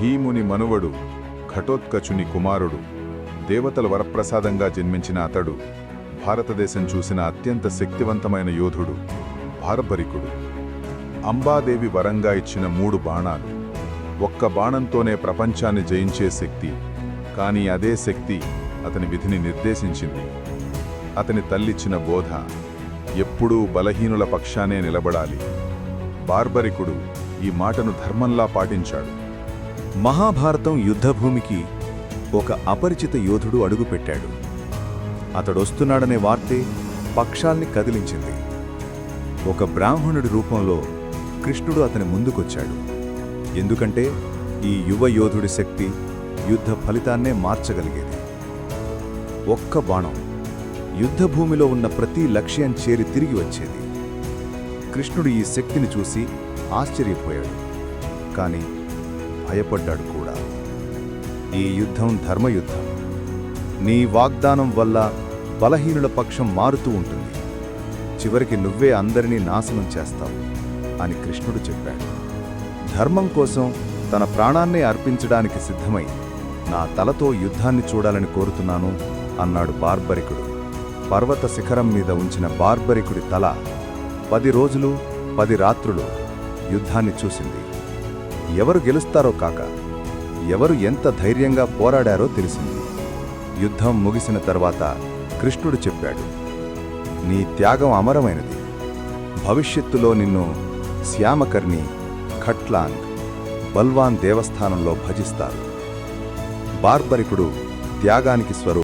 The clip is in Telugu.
భీముని మనువడు ఘటోత్కచుని కుమారుడు దేవతల వరప్రసాదంగా జన్మించిన అతడు భారతదేశం చూసిన అత్యంత శక్తివంతమైన యోధుడు బార్బరికుడు అంబాదేవి వరంగా ఇచ్చిన మూడు బాణాలు ఒక్క బాణంతోనే ప్రపంచాన్ని జయించే శక్తి కానీ అదే శక్తి అతని విధిని నిర్దేశించింది. అతని తల్లిచ్చిన బోధ ఎప్పుడూ బలహీనుల పక్షానే నిలబడాలి. బార్బరికుడు ఈ మాటను ధర్మంలా పాటించాడు. మహాభారతం యుద్ధభూమికి ఒక అపరిచిత యోధుడు అడుగుపెట్టాడు. అతడొస్తున్నాడనే వార్తే పక్షాల్ని కదిలించింది. ఒక బ్రాహ్మణుడి రూపంలో కృష్ణుడు అతని ముందుకొచ్చాడు. ఎందుకంటే ఈ యువ యోధుడి శక్తి యుద్ధ ఫలితాన్నే మార్చగలిగేది. ఒక్క బాణం యుద్ధభూమిలో ఉన్న ప్రతి లక్ష్యం చేరి తిరిగి వచ్చేది. కృష్ణుడు ఈ శక్తిని చూసి ఆశ్చర్యపోయాడు. కాని భయపడ్డాడు కూడా. ఈ యుద్ధం ధర్మయుద్ధం. నీ వాగ్దానం వల్ల బలహీనుల పక్షం మారుతూ ఉంటుంది. చివరికి నువ్వే అందరినీ నాశనం చేస్తావు అని కృష్ణుడు చెప్పాడు. ధర్మం కోసం తన ప్రాణాన్నే అర్పించడానికి సిద్ధమై నా తలతో యుద్ధాన్ని చూడాలని కోరుతున్నాను అన్నాడు బార్బరికుడు. పర్వత శిఖరం మీద ఉంచిన బార్బరికుడి తల పది రోజులు పది రాత్రులు యుద్ధాన్ని చూసింది. ఎవరు గెలుస్తారో కాక ఎవరు ఎంత ధైర్యంగా పోరాడారో తెలిసింది. యుద్ధం ముగిసిన తర్వాత కృష్ణుడు చెప్పాడు నీ త్యాగం అమరమైనది. భవిష్యత్తులో నిన్ను శ్యామకర్ణి ఖట్లాంగ్ బల్వాన్ దేవస్థానంలో భజిస్తారు. బార్బరికుడు త్యాగానికి స్వరూపం.